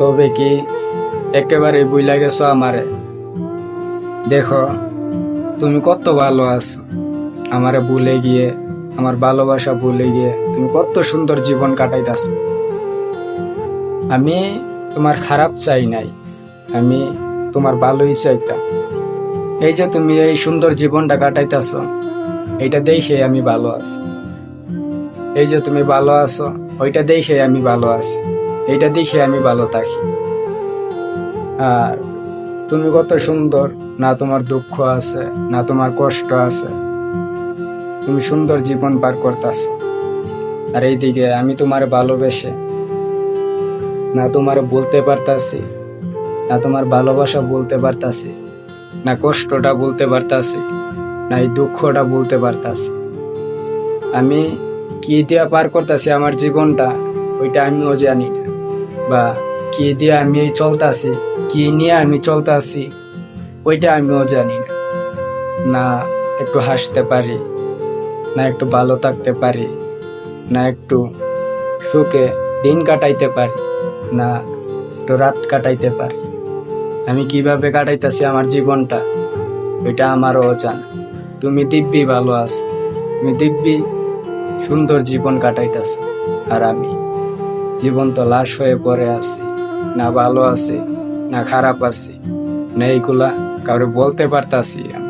তবে কি একেবারে বুইলা গেছো আমারে? দেখো, তুমি কত ভালো আছো। আমারে ভুলে গিয়ে, আমার ভালোবাসা ভুলে গিয়ে তুমি কত সুন্দর জীবন কাটাইতাছ। আমি তোমার খারাপ চাই নাই, আমি তোমার ভালোই চাইতাম। এই যে তুমি এই সুন্দর জীবনটা কাটাইতাছ, এইটা দেখে আমি ভালো আছি। এই যে তুমি ভালো আছো, ওইটা দেখে আমি ভালো আছি। এইটা দেখে আমি ভালো থাকি। আর তুমি কত সুন্দর, না তোমার দুঃখ আছে, না তোমার কষ্ট আছে। তুমি সুন্দর জীবন পার করতেছ। আর এইদিকে আমি তোমার ভালোবেসে, না তোমার বলতে পারতাছি, না তোমার ভালোবাসা বলতে পারতাছি, না কষ্টটা বলতে পারতাছি, না এই দুঃখটা বলতে পারতাছি। আমি কি দিয়া পার করতেছি আমার জীবনটা, ওইটা আমিও জানি না। বা কি দিয়ে আমি এই চলতাছি কি নিয়ে আমি চলতাছি ওইটা আমিও জানি না। না একটু হাসতে পারি, না একটু ভালো থাকতে পারি, না একটু সুখে দিন কাটাইতে পারি, না একটু রাত কাটাইতে পারি। আমি কীভাবে কাটাইতেছি আমার জীবনটা ওইটা আমারও অজানা তুমি দিব্যি ভালো আছো, তুমি দিব্যি সুন্দর জীবন কাটাইতেছ, আর আমি জীবন তো লাশ হয়ে পড়ে আছে। না ভালো আছে, না খারাপ আছে। না এইগুলা কাউরে বলতে পারতাছি আমি।